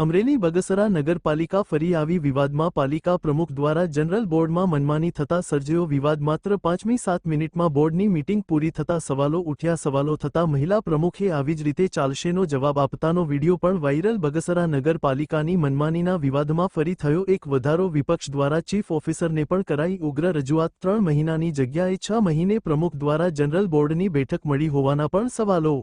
અમરેલી બગસરા નગરપાલિકા ફરી આવી વિવાદમાં પાલિકા પ્રમુખ દ્વારા જનરલ બોર્ડમાં મનમાની થતા સર્જ્યો વિવાદ માત્ર પાંચમી સાત મિનિટમાં બોર્ડની મીટિંગ પૂરી થતા સવાલો ઉઠ્યા સવાલો થતા મહિલા પ્રમુખે આવી જ રીતે ચાલશેનો જવાબ આપતાનો વીડિયો પણ વાયરલ બગસરા નગરપાલિકાની મનમાનીના વિવાદમાં ફરી થયો એક વધારો વિપક્ષ દ્વારા ચીફ ઓફિસરને પણ કરાઈ ઉગ્ર રજૂઆત ત્રણ મહિનાની જગ્યાએ છ મહિને પ્રમુખ દ્વારા જનરલ બોર્ડની બેઠક મળી હોવાના પણ સવાલો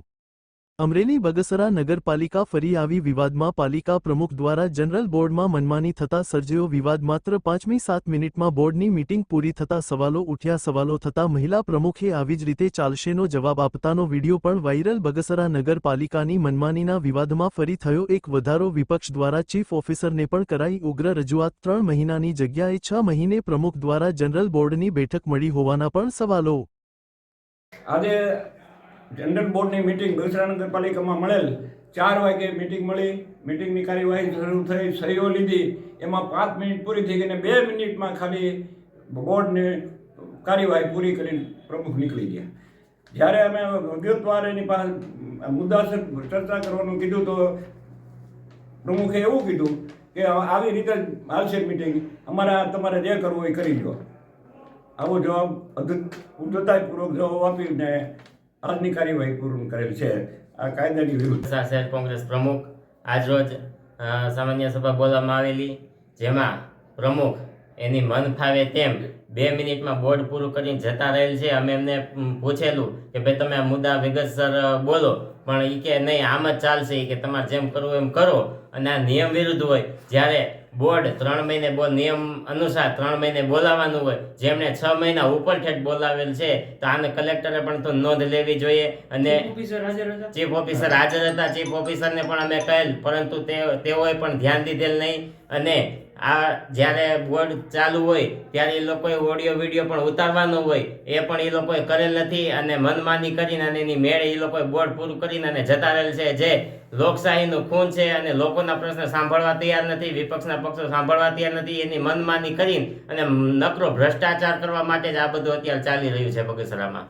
અમરેલી બગસરા નગરપાલિકા ફરી આવી વિવાદમાં પાલિકા પ્રમુખ દ્વારા જનરલ બોર્ડમાં મનમાની થતા સર્જ્યો વિવાદ માત્ર પાંચમી સાત મિનિટમાં બોર્ડની મીટિંગ પૂરી થતા સવાલો ઉઠ્યા સવાલો થતા મહિલા પ્રમુખે આવી જ રીતે ચાલશેનો જવાબ આપતાનો વીડિયો પણ વાયરલ બગસરા નગરપાલિકાની મનમાનીના વિવાદમાં ફરી થયો એક વધારો વિપક્ષ દ્વારા ચીફ ઓફિસરને પણ કરાઈ ઉગ્ર રજૂઆત. ત્રણ મહિનાની જગ્યાએ છ મહિને પ્રમુખ દ્વારા જનરલ બોર્ડની બેઠક મળી હોવાના પણ સવાલો. આજે જનરલ બોર્ડની મિટિંગ બગસરા નગરપાલિકામાં મળેલ. ચાર વાગે મિટિંગ મળી. મિટિંગની કાર્યવાહી શરૂ થઈ, સહીઓ લીધી. એમાં પાંચ મિનિટ પૂરી થઈ ગઈ અને બે મિનિટમાં ખાલી બોર્ડની કાર્યવાહી પૂરી કરીને પ્રમુખ નીકળી ગયા. જ્યારે અમે વિગતવાર એની પાસે મુદ્દાસર ચર્ચા કરવાનું કીધું તો પ્રમુખે એવું કીધું કે આવી રીતે હાલશે મિટિંગ અમારા તમારે જે કરવું એ કરી લો આવો જવાબ ઉદ્ધતાપૂર્વક જવાબ આપીને આજની કાર્યવાહી પૂર્ણ કરેલ છે. આ કાયદાની વિરુદ્ધ શહેર કોંગ્રેસ પ્રમુખ આજરોજ સામાન્ય સભા બોલવામાં આવેલી, જેમાં પ્રમુખ એની મન ફાવે તેમ બે મિનિટમાં બોર્ડ પૂરું કરીને જતા રહેલ છે. અમે એમને પૂછેલું કે ભાઈ તમે આ મુદ્દા વિગતસર બોલો. પણ એ કે નહીં, આમ જ ચાલશે. કે તમારે જેમ કરવું એમ કરો. અને આ નિયમ વિરુદ્ધ હોય. જ્યારે બોર્ડ ત્રણ મહિને બોલ નિયમ અનુસાર ત્રણ મહિને બોલાવવાનું હોય. જેમણે છ મહિના ઉપર ઠેઠ બોલાવેલ છે તો આને કલેક્ટરે પણ તો નોંધ લેવી જોઈએ અને ચીફ ઓફિસર હાજર હતા? ચીફ ઓફિસરને પણ અમે કહેલ પરંતુ તે તેઓએ પણ ધ્યાન દીધેલ નહીં. અને આ જ્યારે બોર્ડ ચાલુ હોય ત્યારે એ લોકોએ ઓડિયો વીડિયો પણ ઉતારવાનો હોય એ પણ એ લોકોએ કરેલ નથી. અને મનમાની કરીને અને એની મેળે એ લોકોએ બોર્ડ પૂરું કરીને અને જતા રહેલ છે જે લોકશાહીનું ખૂન છે અને લોકોના પ્રશ્ન સાંભળવા તૈયાર નથી, વિપક્ષના પક્ષો સાંભળવા તૈયાર નથી, એની મનમાની કરીને અને નકરો ભ્રષ્ટાચાર કરવા માટે જ આ બધું અત્યારે ચાલી રહ્યું છે બગસરામાં.